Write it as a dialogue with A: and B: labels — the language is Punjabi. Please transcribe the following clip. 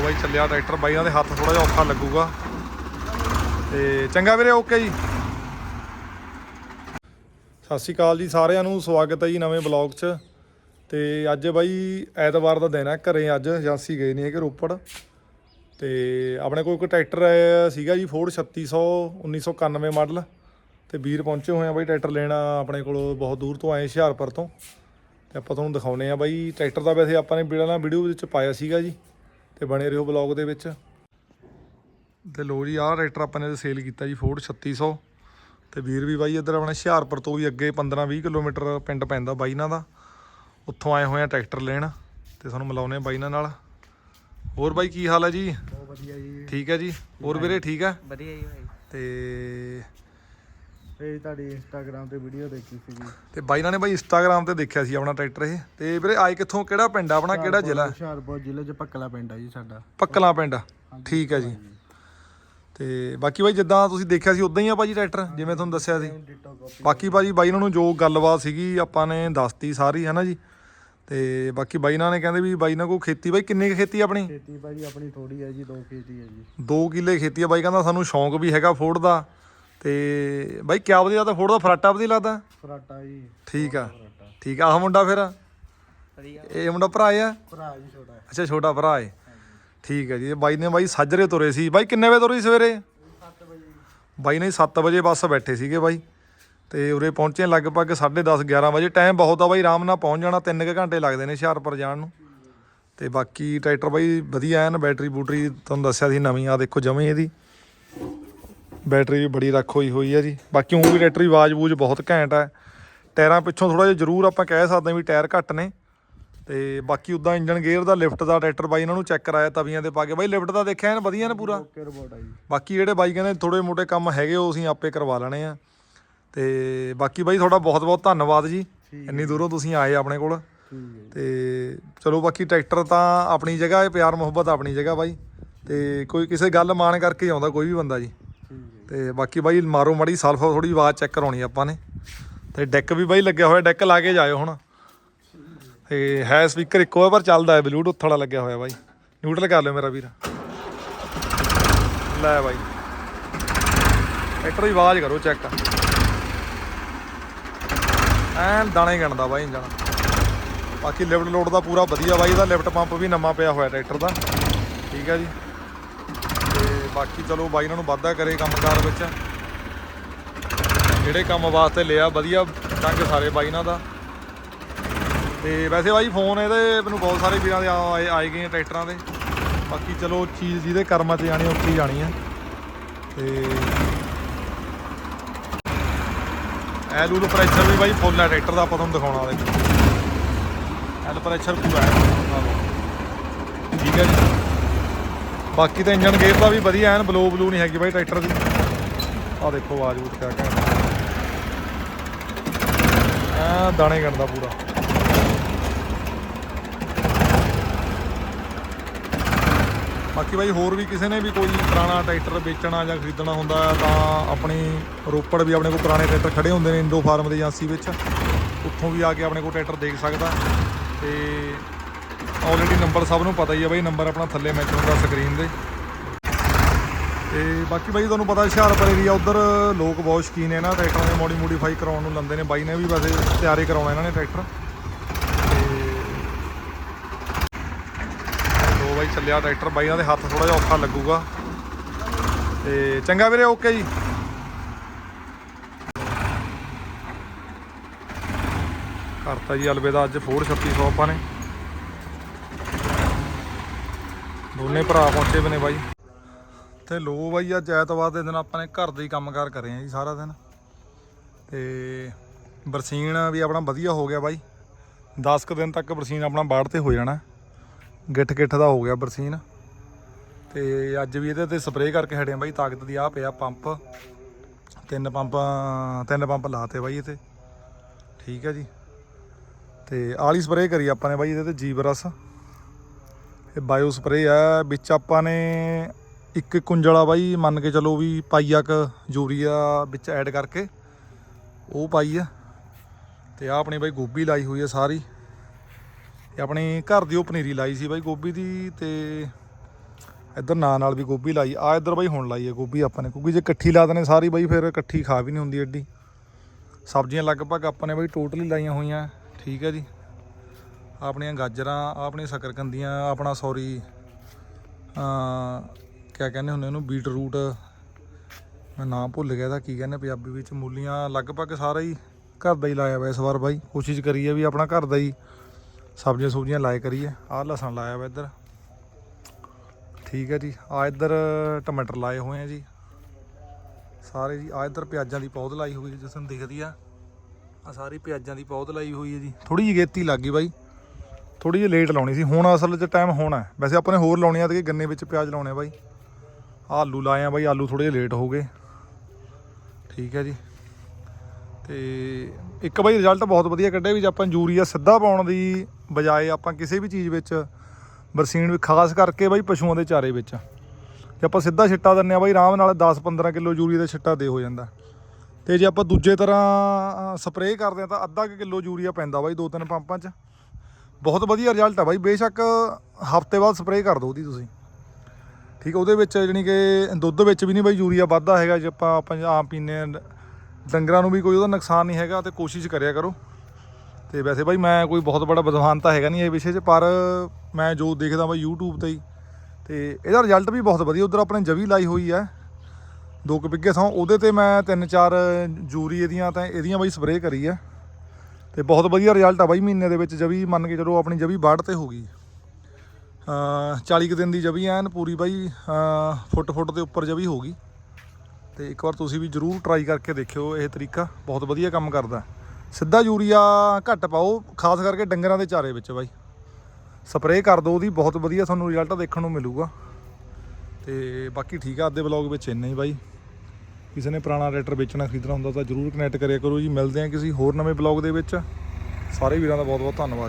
A: ਲੋ ਬਾਈ ਚੱਲਿਆ ਟਰੈਕਟਰ ਬਾਈ ਇਹਨਾਂ ਦੇ ਹੱਥ ਥੋੜਾ ਜਿਹਾ ਔਖਾ ਲੱਗੂਗਾ। ਤੇ ਚੰਗਾ ਵੀਰੇ, ਓਕੇ ਜੀ। ਸਤਿ ਸ਼੍ਰੀ ਅਕਾਲ ਜੀ ਸਾਰਿਆਂ ਨੂੰ, ਸਵਾਗਤ ਹੈ ਜੀ ਨਵੇਂ ਬਲੌਗ 'ਚ। ਤੇ ਅੱਜ ਬਾਈ ਐਤਵਾਰ ਦਾ ਦਿਨ ਹੈ, ਘਰੇ ਅੱਜ ਏਜੰਸੀ ਗਏ ਨਹੀਂ ਹੈਗੇ ਰੋਪੜ। ਤੇ ਆਪਣੇ ਕੋਲ ਇੱਕ ਟਰੈਕਟਰ ਸੀਗਾ ਜੀ ਫੋਰਡ 3600 1991 ਮਾਡਲ। ਤੇ ਵੀਰ ਪਹੁੰਚੇ ਹੋਏ ਆ ਬਾਈ ਟਰੈਕਟਰ ਲੈਣਾ, ਆਪਣੇ ਕੋਲ ਬਹੁਤ ਦੂਰ ਤੋਂ ਆਏ ਹੁਸ਼ਿਆਰਪੁਰ ਤੋਂ। ਤੇ ਆਪਾਂ ਤੁਹਾਨੂੰ ਦਿਖਾਉਨੇ ਆ ਬਾਈ, ਟਰੈਕਟਰ ਦਾ ਵੈਸੇ ਆਪਾਂ ਨੇ ਪਹਿਲਾਂ ਵੀਡੀਓ ਵਿੱਚ ਪਾਇਆ ਸੀਗਾ ਜੀ। ਤੇ ਬਣੇ ਰਹੋ ਬਲੌਗ ਦੇ ਵਿੱਚ। ਤੇ ਲੋ ਜੀ ਆਹ ਟਰੈਕਟਰ ਆਪਾਂ ਨੇ ਸੇਲ ਕੀਤਾ ਜੀ ਫੋਰਡ 3600 ਤੇ ਵੀਰ ਵੀ ਬਾਈ ਇੱਧਰ ਆਪਣੇ ਹੁਸ਼ਿਆਰਪੁਰ ਤੋਂ ਵੀ ਅੱਗੇ 15-20 ਕਿਲੋਮੀਟਰ ਪਿੰਡ ਪੈਂਦਾ ਬਾਈ ਇਹਨਾਂ ਦਾ। ਉੱਥੋਂ ਆਏ ਹੋਏ ਆ ਟਰੈਕਟਰ ਲੈਣ ਤੇ ਤੁਹਾਨੂੰ ਮਿਲਾਉਨੇ ਆ ਬਾਈ ਨਾਲ। ਹੋਰ ਬਾਈ ਕੀ ਹਾਲ ਹੈ ਜੀ?
B: ਬਹੁਤ ਵਧੀਆ ਜੀ।
A: ਠੀਕ ਹੈ ਜੀ? ਹੋਰ ਵੀਰੇ ਠੀਕ ਹੈ?
B: ਵਧੀਆ ਜੀ ਭਾਈ
A: ਤੇ
B: ਇਹ ਤੁਹਾਡੀ ਇੰਸਟਾਗ੍ਰam ਤੇ ਵੀਡੀਓ ਦੇਖੀ ਸੀਗੀ।
A: ਤੇ ਬਾਈ ਨਾਲ ਨੇ ਬਾਈ ਇੰਸਟਾਗ੍ਰam ਤੇ ਦੇਖਿਆ ਸੀ ਆਪਣਾ ਟਰੈਕਟਰ ਇਹ। ਤੇ ਵੀਰੇ ਆਏ ਕਿੱਥੋਂ? ਕਿਹੜਾ ਪਿੰਡ ਆ ਆਪਣਾ? ਕਿਹੜਾ ਜ਼ਿਲ੍ਹਾ?
B: ਹੁਸ਼ਿਆਰਪੁਰ ਜ਼ਿਲ੍ਹੇ 'ਚ ਪੱਕਲਾ ਪਿੰਡ ਆ ਜੀ ਸਾਡਾ।
A: ਪੱਕਲਾ ਪਿੰਡ ਠੀਕ ਹੈ ਜੀ। ਤੇ ਬਾਕੀ ਬਾਈ ਜਿੱਦਾਂ ਤੁਸੀਂ ਦੇਖਿਆ ਸੀ ਉਦਾਂ ਹੀ ਆ ਭਾਜੀ ਟਰੈਕਟਰ ਜਿਵੇਂ ਤੁਹਾਨੂੰ ਦੱਸਿਆ ਸੀ। ਬਾਕੀ ਭਾਜੀ ਬਾਈ ਉਹਨਾਂ ਨੂੰ ਜੋ ਗੱਲਬਾਤ ਸੀਗੀ ਆਪਾਂ ਨੇ ਦੱਸਤੀ ਸਾਰੀ ਹੈ ਨਾ ਜੀ। ਤੇ ਬਾਕੀ ਬਾਈ ਨਾਲ ਨੇ ਕਹਿੰਦੇ ਵੀ ਬਾਈ ਨਾਲ ਕੋ ਖੇਤੀ ਬਾਈ ਕਿੰਨੀ ਕੁ ਖੇਤੀ ਆਪਣੀ?
B: ਖੇਤੀ ਭਾਜੀ ਆਪਣੀ ਥੋੜੀ ਹੈ ਜੀ ਦੋ ਖੇਤੀ ਹੈ ਜੀ।
A: 2 ਕਿੱਲੇ ਖੇਤੀ ਆ। ਬਾਈ ਕਹਿੰਦਾ ਸਾਨੂੰ ਸ਼ੌਂਕ ਵੀ ਹੈਗਾ ਫੋੜ ਦਾ। ਤੇ ਬਾਈ ਕਿਆ ਵਧੀਆ ਤਾਂ ਫੋੜ ਦਾ ਫਰਾਟਾ ਵਧੀਆ ਲੱਗਦਾ?
B: ਫਰਾਟਾ ਜੀ।
A: ਠੀਕ ਆ। ਠੀਕ ਆ ਆਹ ਮੁੰਡਾ ਫਿਰ? ਇਹ ਮੁੰਡਾ ਭਰਾ ਆ?
B: ਭਰਾ ਜੀ ਛੋਟਾ।
A: ਅੱਛਾ ਛੋਟਾ ਭਰਾ ਏ। ਠੀਕ ਹੈ ਜੀ ਬਾਈ ਨੇ ਬਾਈ ਸਾਜਰੇ ਤੁਰੇ ਸੀ। ਬਾਈ ਕਿੰਨੇ ਵਜੇ ਤੁਰੇ ਸੀ ਸਵੇਰੇ?
B: 7 ਵਜੇ
A: ਬਾਈ ਨੇ 7 ਵਜੇ ਬੱਸ ਬੈਠੇ ਸੀਗੇ ਬਾਈ। ਤੇ ਉਰੇ ਪਹੁੰਚੇ ਲਗਭਗ 10:30 11 ਵਜੇ। ਟਾਈਮ ਬਹੁਤ ਆ ਬਾਈ ਆਰਾਮ ਨਾਲ ਪਹੁੰਚ ਜਾਣਾ। 3 ਕੁ ਘੰਟੇ ਲੱਗਦੇ ਨੇ ਹੁਸ਼ਿਆਰਪੁਰ ਜਾਣ ਨੂੰ। ਤੇ ਬਾਕੀ ਟਰੈਕਟਰ ਬਾਈ ਵਧੀਆ ਐਨ ਬੈਟਰੀ ਬੂਟਰੀ ਤੁਹਾਨੂੰ ਦੱਸਿਆ ਸੀ ਨਵੀਂ। ਆ ਦੇਖੋ ਜਮੇ ਇਹਦੀ। ਬੈਟਰੀ ਵੀ ਬੜੀ ਰੱਖ ਹੋਈ ਹੋਈ ਹੈ ਜੀ। ਬਾਕੀ ਉਹ ਵੀ ਟਰੈਕਟਰ ਦੀ ਆਵਾਜ਼ ਬੂਝ ਬਹੁਤ ਘੈਂਟ ਹੈ। ਟਾਇਰਾਂ ਪਿੱਛੋਂ ਥੋੜਾ ਜਿਹਾ ਜ਼ਰੂਰ ਆਪਾਂ ਕਹਿ ਸਕਦੇ ਹਾਂ ਵੀ ਟਾਇਰ ਘੱਟ ਨੇ। ਤੇ ਬਾਕੀ ਉਦਾਂ ਇੰਜਨ ਗੇਅਰ ਦਾ ਲਿਫਟ ਦਾ ਟਰੈਕਟਰ ਬਾਈ ਇਹਨਾਂ ਨੂੰ ਚੈੱਕ ਕਰਾਇਆ ਤਵੀਆਂ ਤੇ ਪਾ ਕੇ। ਬਾਈ ਲਿਫਟ ਦਾ ਦੇਖਿਆ ਐਨ ਵਧੀਆ ਨੇ ਪੂਰਾ?
B: ਓਕੇ ਰਿਪੋਰਟ ਆ ਜੀ।
A: ਬਾਕੀ ਜਿਹੜੇ ਬਾਈ ਕਹਿੰਦੇ ਥੋੜੇ ਮੋਟੇ ਕੰਮ ਹੈਗੇ ਉਹ ਅਸੀਂ ਆਪੇ ਕਰਵਾ ਲੈਣੇ ਆ। ਤੇ ਬਾਕੀ ਬਾਈ ਤੁਹਾਡਾ ਬਹੁਤ ਬਹੁਤ ਧੰਨਵਾਦ ਜੀ। ਇੰਨੀ ਦੂਰੋਂ ਤੁਸੀਂ ਆਏ ਆਪਣੇ ਕੋਲ। ਤੇ ਚਲੋ ਬਾਕੀ ਟਰੈਕਟਰ ਤਾਂ ਆਪਣੀ ਜਗ੍ਹਾ ਹੈ ਪਿਆਰ ਮੁਹੱਬਤ ਆਪਣੀ ਜਗ੍ਹਾ ਬਾਈ। ਤੇ ਕੋਈ ਕਿਸੇ ਗੱਲ ਮਾਣ ਕਰਕੇ ਆਉਂਦਾ ਕੋਈ ਵੀ ਬੰਦਾ ਜੀ। ਤੇ ਬਾਕੀ ਬਾਈ ਮਾਰੋ ਮਾੜੀ ਸਲਫ ਥੋੜੀ ਆਵਾਜ਼ ਚੈੱਕ ਕਰਾਉਣੀ ਆਪਾਂ ਨੇ। ਤੇ ਡੈਕ ਵੀ ਬਾਈ ਲੱਗਿਆ ਹੋਇਆ, ਡੈਕ ਲਾ ਕੇ ਜਾਇਓ ਹੁਣ। ਤੇ ਹੈ ਸਪੀਕਰ ਇੱਕੋ ਹੈ ਪਰ ਚੱਲਦਾ ਹੈ ਬਲੂਟੁੱਥ ਵਾਲਾ ਲੱਗਿਆ ਹੋਇਆ ਬਾਈ। ਨਿਊਟਰਲ ਕਰ ਲਿਓ ਮੇਰਾ ਵੀਰ। ਲੈ ਬਾਈ। ਟਰੈਕਟਰ ਦੀ ਆਵਾਜ਼ ਕਰੋ ਚੈੱਕ ਐਨ ਦਾਣੇ ਗਣਦਾ ਬਾਈ ਇੰਜਣ। ਬਾਕੀ ਲਿਫਟ ਲੋਡ ਦਾ ਪੂਰਾ ਵਧੀਆ ਬਾਈ, ਇਹਦਾ ਲਿਫਟ ਪੰਪ ਵੀ ਨਵਾਂ ਪਿਆ ਹੋਇਆ ਟਰੈਕਟਰ ਦਾ। ਠੀਕ ਹੈ ਜੀ। ਬਾਕੀ ਚਲੋ ਬਾਈ ਇਹਨਾਂ ਨੂੰ ਵਾਧਾ ਕਰੇ ਕੰਮਕਾਰ ਵਿੱਚ। ਜਿਹੜੇ ਕੰਮ ਵਾਸਤੇ ਲਿਆ, ਵਧੀਆ ਢੰਗ ਸਾਰੇ ਬਾਈ ਇਹਨਾਂ ਦਾ। ਤੇ ਵੈਸੇ ਬਾਈ ਫੋਨ ਇਹਦੇ ਮੈਨੂੰ ਬਹੁਤ ਸਾਰੇ ਵੀਰਾਂ ਦੇ ਆਏ ਆਏ ਗਏ ਆ ਟਰੈਕਟਰਾਂ ਦੇ। ਬਾਕੀ ਚਲੋ ਚੀਜ਼ ਜਿਹਦੇ ਕਰਮਾਂ 'ਚ ਜਾਣੀ ਉੱਥੇ ਜਾਣੀ ਆ। ਤੇ ਐਲ ਦਾ ਪ੍ਰੈਸ਼ਰ ਵੀ ਬਾਈ ਫੁੱਲ ਹੈ ਟਰੈਕਟਰ ਦਾ, ਆਪਾਂ ਤੁਹਾਨੂੰ ਦਿਖਾਉਣਾ ਉਹਦੇ ਐਲ ਪ੍ਰੈਸ਼ਰ ਪੂਰਾ ਹੈ। ਠੀਕ ਹੈ ਜੀ। ਬਾਕੀ ਤਾਂ ਇੰਜਨ ਗੇਅਰ ਦਾ ਵੀ ਵਧੀਆ ਐਨ ਬਲੋ ਬਲੂ ਨਹੀਂ ਹੈਗੀ ਬਾਈ ਟਰੈਕਟਰ ਦੀ। ਆਹ ਦੇਖੋ ਆਵਾਜ਼ ਬੂਤ ਕਿਆ ਕਹਿੰਦਾ ਆ ਦਾਣੇ ਗਣਦਾ ਪੂਰਾ। ਬਾਕੀ ਬਾਈ ਹੋਰ ਵੀ ਕਿਸੇ ਨੇ ਵੀ ਕੋਈ ਪੁਰਾਣਾ ਟਰੈਕਟਰ ਵੇਚਣਾ ਜਾਂ ਖਰੀਦਣਾ ਹੁੰਦਾ ਤਾਂ ਆਪਣੀ ਰੋਪੜ ਵੀ ਆਪਣੇ ਕੋਲ ਪੁਰਾਣੇ ਟਰੈਕਟਰ ਖੜੇ ਹੁੰਦੇ ਨੇ ਇੰਡੋ ਫਾਰਮ ਦੀ ਏਜੰਸੀ ਵਿੱਚ। ਉੱਥੋਂ ਵੀ ਆ ਕੇ ਆਪਣੇ ਕੋਲ ਟਰੈਕਟਰ ਦੇਖ ਸਕਦਾ। ਤੇ ਆਲਰੇਡੀ ਨੰਬਰ ਸਭ ਨੂੰ ਪਤਾ ਹੀ ਹੈ ਬਾਈ ਨੰਬਰ ਆਪਣਾ ਥੱਲੇ ਮੈਚ ਹੁੰਦਾ ਸਕਰੀਨ ਦੇ। ਤੇ ਬਾਕੀ ਬਾਈ ਤੁਹਾਨੂੰ ਪਤਾ ਹੁਸ਼ਿਆਰਪੁਰ ਏਰੀਆ ਉਧਰ ਲੋਕ ਬਹੁਤ ਸ਼ਕੀਨ ਨੇ ਨਾ, ਟਰੈਕਟਰਾਂ ਦੇ ਮੋੜੀ ਮੋਡੀਫਾਈ ਕਰਾਉਣ ਨੂੰ ਲੰਦੇ ਨੇ। ਬਾਈ ਨੇ ਵੀ ਵੈਸੇ ਤਿਆਰੀ ਕਰਾਉਣਾ ਇਹਨਾਂ ਨੇ ਟਰੈਕਟਰ। ਤੇ ਲੋ ਬਾਈ ਚੱਲਿਆ ਟਰੈਕਟਰ, ਬਾਈ ਇਹਨਾਂ ਦੇ ਹੱਥ ਥੋੜਾ ਜਿਹਾ ਔਖਾ ਲੱਗੂਗਾ। ਤੇ ਚੰਗਾ ਵੀਰੇ ਓਕੇ ਜੀ। ਕਰਤਾ ਜੀ ਅਲਵਿਦਾ ਅੱਜ ਫੋਰ 3600 ਆਪਾਂ ਨੇ। ਦੋਨੇ ਭਰਾ ਪਹੁੰਚੇ ਬਨੇ ਬਾਈ। ਤੇ ਲੋ ਬਾਈ, ਅੱਜ ਐਤਵਾਰ ਦੇ ਦਿਨ ਆਪਾਂ ਨੇ ਘਰ ਦੇ ਹੀ ਕੰਮਕਾਰ ਕਰੇ ਆ ਜੀ ਸਾਰਾ ਦਿਨ। ਤੇ ਬਰਸੀਨ ਵੀ ਆਪਣਾ ਵਧੀਆ ਹੋ ਗਿਆ ਬਾਈ। 10 ਕੁ ਦਿਨ ਤੱਕ ਬਰਸੀਨ ਆਪਣਾ ਬਾੜ ਤੇ ਹੋ ਜਾਣਾ। ਗਿੱਠ ਗਿੱਠ ਦਾ ਹੋ ਗਿਆ ਬਰਸੀਨ। ਤੇ ਅੱਜ ਵੀ ਇਹਦੇ ਤੇ ਸਪਰੇਅ ਕਰਕੇ ਹਟੇ ਬਾਈ, ਤਾਕਤ ਦੀ ਆ ਪਿਆ ਪੰਪ। ਤਿੰਨ ਪੰਪ ਤਿੰਨ ਪੰਪ ਲਾਤੇ ਬਾਈ ਇਹ ਠੀਕ ਹੈ ਜੀ। ਤੇ ਆਲੀ ਸਪਰੇਅ ਕਰੀ ਆਪਾਂ ਨੇ ਬਾਈ ਇਹਦੇ ਤੇ ਜੀਵਰਸ ਇਹ ਬਾਇਓ ਸਪਰੇਅ ਆ, ਵਿੱਚ ਆਪਾਂ ਨੇ ਇੱਕ ਕੁੰਜਲਾ ਬਾਈ, ਮੰਨ ਕੇ ਚਲੋ ਵੀ ਪਾਈਆ ਕ ਯੂਰੀਆ ਵਿੱਚ ਐਡ ਕਰਕੇ, ਉਹ ਪਾਈ ਆ। ਤੇ ਆ ਆਪਣੀ ਬਾਈ ਗੋਭੀ ਲਾਈ ਹੋਈ ਆ ਸਾਰੀ। ਇਹ ਆਪਣੀ ਘਰ ਦੀ ਉਹ ਪਨੀਰੀ ਲਾਈ ਸੀ ਬਾਈ ਗੋਭੀ ਦੀ, ਤੇ ਇੱਧਰ ਨਾਂ ਨਾਲ ਵੀ ਗੋਭੀ ਲਾਈ। ਆ ਇੱਧਰ ਬਾਈ ਹੁਣ ਲਾਈ ਹੈ ਗੋਭੀ ਆਪਾਂ ਨੇ, ਕਿਉਂਕਿ ਜੇ ਇਕੱਠੀ ਲਾ ਦਨੇ ਸਾਰੀ ਬਾਈ, ਫਿਰ ਇਕੱਠੀ ਖਾ ਵੀ ਨਹੀਂ ਹੁੰਦੀ ਐਡੀ। ਸਬਜ਼ੀਆਂ ਲਗਭਗ ਆਪਾਂ ਨੇ ਬਾਈ ਟੋਟਲੀ ਲਾਈਆਂ ਹੋਈਆਂ, ਠੀਕ ਹੈ ਜੀ। ਆਪਣੀਆਂ ਗਾਜਰਾਂ, ਆਪਣੀ ਸ਼ਕਰਕੰਦੀਆਂ, ਆਪਣਾ ਸੌਰੀ ਕਿਆ ਕਹਿੰਦੇ ਹੁੰਦੇ ਉਹਨੂੰ ਬੀਟ ਰੂਟ ਮੈਂ ਨਾਮ ਭੁੱਲ ਗਿਆ ਇਹਦਾ, ਕੀ ਕਹਿੰਦੇ ਪੰਜਾਬੀ ਵਿੱਚ, ਮੂਲੀਆਂ, ਲਗਭਗ ਸਾਰਾ ਹੀ ਘਰ ਦਾ ਹੀ ਲਾਇਆ ਵਾ ਇਸ ਵਾਰ ਬਾਈ। ਕੋਸ਼ਿਸ਼ ਕਰੀਏ ਵੀ ਆਪਣਾ ਘਰ ਦਾ ਹੀ ਸਬਜ਼ੀਆਂ ਸੁਬਜ਼ੀਆਂ ਲਾਇਆ ਕਰੀਏ। ਆਹ ਲਸਣ ਲਾਇਆ ਵਾ ਇੱਧਰ। ਠੀਕ ਹੈ ਜੀ ਆ ਇੱਧਰ ਟਮਾਟਰ ਲਾਏ ਹੋਏ ਆ ਜੀ। ਸਾਰੇ ਜੀ ਆ ਇੱਧਰ ਪਿਆਜ਼ਾਂ ਦੀ ਪੌਦ ਲਾਈ ਹੋਈ ਹੈ, ਜਿਸ ਨੂੰ ਦਿਖਦੀ ਆ। ਆ ਸਾਰੀ ਪਿਆਜ਼ਾਂ ਦੀ ਪੌਦ ਲਾਈ ਹੋਈ ਹੈ ਜੀ। ਥੋੜੀ ਜਿਹੀ ਗੇਤੀ ਲੱਗ ਗਈ ਬਾਈ। ਥੋੜੀ ਜਿਹੀ ਲੇਟ ਲਾਉਣੀ ਸੀ। ਹੁਣ ਅਸਲ 'ਚ ਟਾਈਮ ਹੋਣਾ ਹੈ। ਵੈਸੇ ਆਪਾਂ ਨੇ ਹੋਰ ਲਾਉਣੇ ਆ ਤੇ ਗੰਨੇ ਵਿੱਚ ਪਿਆਜ਼ ਲਾਉਣੇ ਆ ਬਾਈ। ਆਲੂ ਲਾਏ ਆ ਬਾਈ, ਆਲੂ ਥੋੜੇ ਜਿਹੇ ਲੇਟ ਹੋ ਗਏ। ਠੀਕ ਹੈ ਜੀ। ਤੇ ਇੱਕ ਬਾਈ ਰਿਜ਼ਲਟ ਬਹੁਤ ਵਧੀਆ ਕੱਢਿਆ ਵੀ ਜੇ ਆਪਾਂ ਯੂਰੀਆ ਸਿੱਧਾ ਪਾਉਣ ਦੀ ਬਜਾਏ ਆਪਾਂ ਕਿਸੇ ਵੀ ਚੀਜ਼ ਵਿੱਚ ਬਰਸੀਨ ਵੀ ਖਾਸ ਕਰਕੇ ਬਾਈ ਪਸ਼ੂਆਂ ਦੇ ਚਾਰੇ ਵਿੱਚ। ਜੇ ਆਪਾਂ ਸਿੱਧਾ ਛਿੱਟਾ ਦਿੰਨੇ ਆ ਬਾਈ, ਆਰਾਮ ਨਾਲ 10-15 ਕਿਲੋ ਯੂਰੀਆ ਦਾ ਛਿੱਟਾ ਦੇ ਹੋ ਜਾਂਦਾ। ਤੇ ਜੇ ਆਪਾਂ ਦੂਜੇ ਤਰ੍ਹਾਂ ਸਪਰੇਅ ਕਰਦੇ ਆ ਤਾਂ ਅੱਧਾ ਕੁ ਕਿਲੋ ਯੂਰੀਆ ਪੈਂਦਾ ਬਾਈ, ਦੋ ਤਿੰਨ ਪੰਪਾਂ 'ਚ। ਬਹੁਤ ਵਧੀਆ ਰਿਜ਼ਲਟ ਆ ਬਾਈ। ਬੇਸ਼ੱਕ ਹਫ਼ਤੇ ਬਾਅਦ ਸਪਰੇਅ ਕਰ ਦਿਓ ਉਹਦੀ ਤੁਸੀਂ। ਠੀਕ ਉਹਦੇ ਵਿੱਚ ਜਾਣੀ ਕਿ ਦੁੱਧ ਵਿੱਚ ਵੀ ਨਹੀਂ ਬਾਈ, ਯੂਰੀਆ ਵੱਧਦਾ ਹੈਗਾ ਜੇ ਆਪਾਂ ਆਪਾਂ ਆਮ ਪੀਨੇ ਆ ਡੰਗਰਾਂ ਨੂੰ ਵੀ ਕੋਈ ਉਹਦਾ ਨੁਕਸਾਨ ਨਹੀਂ ਹੈਗਾ ਤੇ ਕੋਸ਼ਿਸ਼ ਕਰਿਆ ਕਰੋ। ਤੇ ਵੈਸੇ ਬਾਈ, ਮੈਂ ਕੋਈ ਬਹੁਤ ਬੜਾ ਵਿਦਵਾਨ ਤਾਂ ਹੈਗਾ ਨਹੀਂ ਇਹ ਵਿਸ਼ੇ 'ਚ, ਪਰ ਮੈਂ ਜੋ ਦੇਖਦਾ ਬਾਈ YouTube ਤੇ ਹੀ। ਤੇ ਇਹਦਾ ਰਿਜ਼ਲਟ ਵੀ ਬਹੁਤ ਵਧੀਆ, ਉਧਰ ਆਪਣੇ ਜਵੀ ਲਾਈ ਹੋਈ ਹੈ ਦੋ ਕੁ ਬਿੱਗੇ ਥਾਂ, ਉਹਦੇ ਤੇ ਮੈਂ ਤਿੰਨ ਚਾਰ ਯੂਰੀਏ ਦੀਆਂ ਤਾਂ ਇਹਦੀਆਂ ਬਾਈ ਸਪਰੇਅ ਕਰੀ ਹੈ ਤੇ ਬਹੁਤ ਵਧੀਆ ਰਿਜ਼ਲਟ ਆ ਬਾਈ ਮਹੀਨੇ ਦੇ ਵਿੱਚ ਜਵੀ ਮੰਨ ਕੇ ਚਲੋ ਆਪਣੀ ਜਵੀ ਬਾੜ ਤੇ ਹੋ ਗਈ। ਅ 40 ਕੁ ਦਿਨ ਦੀ ਜਵੀ ਐਨ ਪੂਰੀ ਬਾਈ ਫੁੱਟ ਫੁੱਟ ਦੇ ਉੱਪਰ ਜਵੀ ਹੋ ਗਈ। ਤੇ ਇੱਕ ਵਾਰ ਤੁਸੀਂ ਵੀ ਜਰੂਰ ਟਰਾਈ ਕਰਕੇ ਦੇਖਿਓ ਇਹ ਤਰੀਕਾ, ਬਹੁਤ ਵਧੀਆ ਕੰਮ ਕਰਦਾ। ਸਿੱਧਾ ਯੂਰੀਆ ਘੱਟ ਪਾਓ, ਖਾਸ ਕਰਕੇ ਡੰਗਰਾਂ ਦੇ ਚਾਰੇ ਵਿੱਚ ਬਾਈ। ਸਪਰੇਅ ਕਰ ਦਿਓ ਉਹਦੀ, ਬਹੁਤ ਵਧੀਆ ਤੁਹਾਨੂੰ ਰਿਜ਼ਲਟ ਦੇਖਣ ਨੂੰ ਮਿਲੂਗਾ। ਤੇ ਬਾਕੀ ਠੀਕ ਆ, ਅੱਧੇ ਵਲੌਗ ਵਿੱਚ ਇੰਨਾ ਹੀ ਬਾਈ। ਕਿਸੇ ਨੇ ਪੁਰਾਣਾ ਟਰੈਕਟਰ ਵੇਚਣਾ, ਖਰੀਦਣਾ ਹੁੰਦਾ ਤਾਂ ਜਰੂਰ ਕਨੈਕਟ ਕਰਿਆ ਕਰੋ ਜੀ। ਮਿਲਦੇ ਹਾਂ ਕਿਸੇ ਹੋਰ ਨਵੇਂ ਬਲੌਗ ਦੇ ਵਿੱਚ। ਸਾਰੇ ਵੀਰਾਂ ਦਾ ਬਹੁਤ ਬਹੁਤ ਧੰਨਵਾਦ।